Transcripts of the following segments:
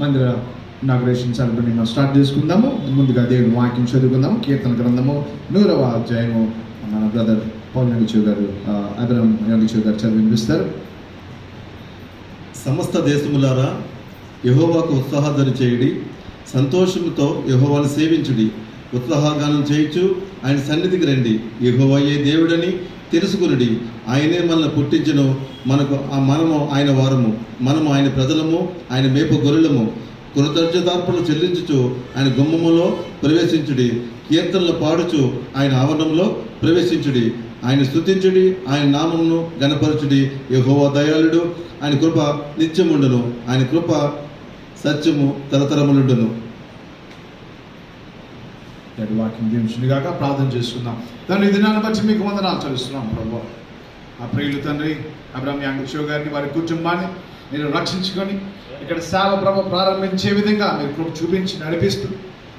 మందిర inauguration celebrate మనం start చేసుకుందాము. ముందుగా దేవుని వాక్యం చదువుకుందాము. కీర్తన గ్రంథము నూరవ అధ్యాయము. మన బ్రదర్ పౌల్ యంగిచూ గారు అబ్రహం యంగిచూ గారు చదివి వినిపిస్తారు. సమస్త దేశములారా యహోవాకు ఉత్సాహధరి చేయుడి సంతోషముతో యహోవాను సేవించుడి. ఉత్సాహగానం చేయొచ్చు ఆయన సన్నిధికి రండి. యహోవయ్యే దేవుడని తెలుసుకునుడి. ఆయనే మనల్ని పుట్టించను. మనకు ఆ మనము ఆయన వారము. మనము ఆయన ప్రజలము ఆయన మేపు గొర్రెలము. కృతజ్ఞతార్పణలు చెల్లించుచు ఆయన గుమ్మములో ప్రవేశించుడి. కీర్తనలు పాడుచు ఆయన ఆవరణంలో ప్రవేశించుడి. ఆయన స్థుతించుడి ఆయన నామమును గణపరచుడి యహోవ దయాళుడు ఆయన కృప నిత్యముండును. ఆయన కృప సత్యము తరతరములుండును. నేటి వాక్యం కాక ప్రార్థన చేసుకుందాం తండ్రి ఈ దినాన్ని బట్టి మీకు వందనాలు చెల్లిస్తున్నాం ప్రభు. ఆ ప్రియులు తండ్రి అబ్రామ్ యాంగిషో గారిని వారి కుటుంబాన్ని మీరు రక్షించుకొని ఇక్కడ సేవ ప్రభ ప్రారంభించే విధంగా మీరు కృప చూపించి నడిపిస్తూ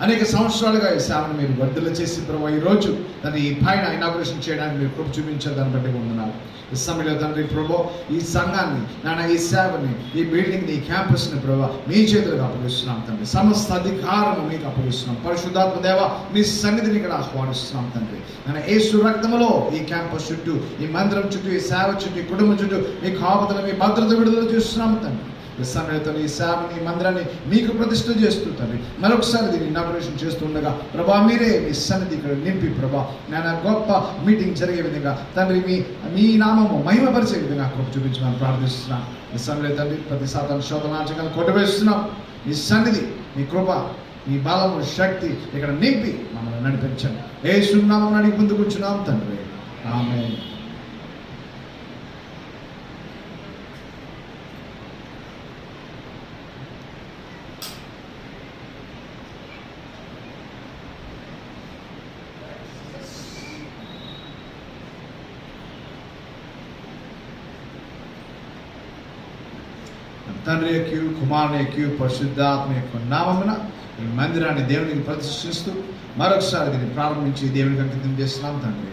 అనేక సంవత్సరాలుగా ఈ సేవను మీరు వర్ధల చేసి ప్రభావ ఈ రోజు దాన్ని ఈ పైన ఇనాగ్రేషన్ చేయడానికి మీరు కృప చూపించారు. దాన్ని బట్టి వందనాలు. ఈ సమయంలో తండ్రి ప్రభు ఈ సంఘాన్ని నాన్న ఈ సేవని ఈ బిల్డింగ్ని ఈ క్యాంపస్ని ప్రభా మీ చేతులకు అప్పగిస్తున్నాం తండ్రి. సమస్త అధికారము మీకు అప్పగిస్తున్నాం. పరిశుద్ధాత్మ దేవ మీ సంగతిని ఇక్కడ ఆహ్వానిస్తున్నాం తండ్రి. నాన్న ఏ సురక్తములో ఈ క్యాంపస్ చుట్టూ ఈ మందిరం చుట్టూ ఈ సేవ చుట్టూ ఈ కుటుంబం చుట్టూ మీ కాపుదల మీ భద్రత విడుదల చేస్తున్నాం తండ్రి. ఈ ఈ సేవని ఈ మందిరాన్ని మీకు ప్రతిష్ఠ చేస్తూ తండ్రి మరొకసారి దీన్ని ఇనాగ్రేషన్ చేస్తుండగా ప్రభా మీరే మీ సన్నిధి ఇక్కడ నింపి ప్రభా. నేను గొప్ప మీటింగ్ జరిగే విధంగా తండ్రి మీ మీ నామము మహిమపరిచే విధంగా కృప చూపించమని ప్రార్థిస్తున్నాను ఈ సమయంలో తండ్రి ప్రతి శాతం శోధనాచకాలు కొట్టవేస్తున్నాం. మీ సన్నిధి మీ కృప మీ బలము శక్తి ఇక్కడ నింపి మమ్మల్ని నడిపించండి. ఏ సున్నామం అడిగి ముందుకుంటున్నాం తండ్రి. ఆమె తండ్రి యొక్క కుమారుని యొక్క పరిశుద్ధాత్మ యొక్క నామమున ఈ మందిరాన్ని దేవునికి ప్రతిష్ఠిస్తూ మరొకసారి దీన్ని ప్రారంభించి దేవునికి అంకితం చేస్తున్నాం తండ్రి.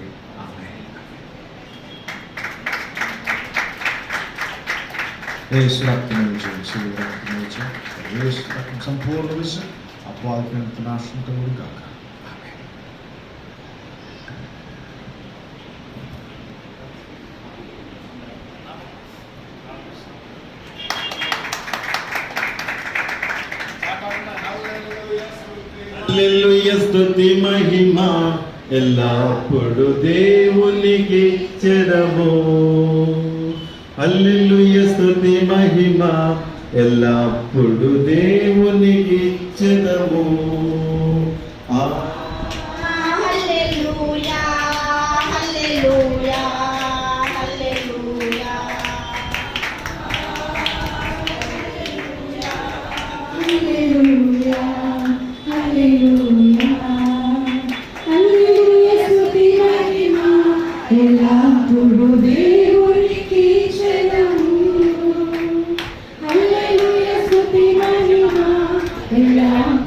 సంపూర్ణ విషయం రక్తం నాశనం శిలువ హల్లెలూయా స్తుతి మహిమ ఎల్లప్పుడు దేవునికి చెదము హల్లెలూయా స్థుతి మహిమ ఎల్లప్పుడు దేవునికి చెదము ఆ. హల్లెలూయా. Yeah.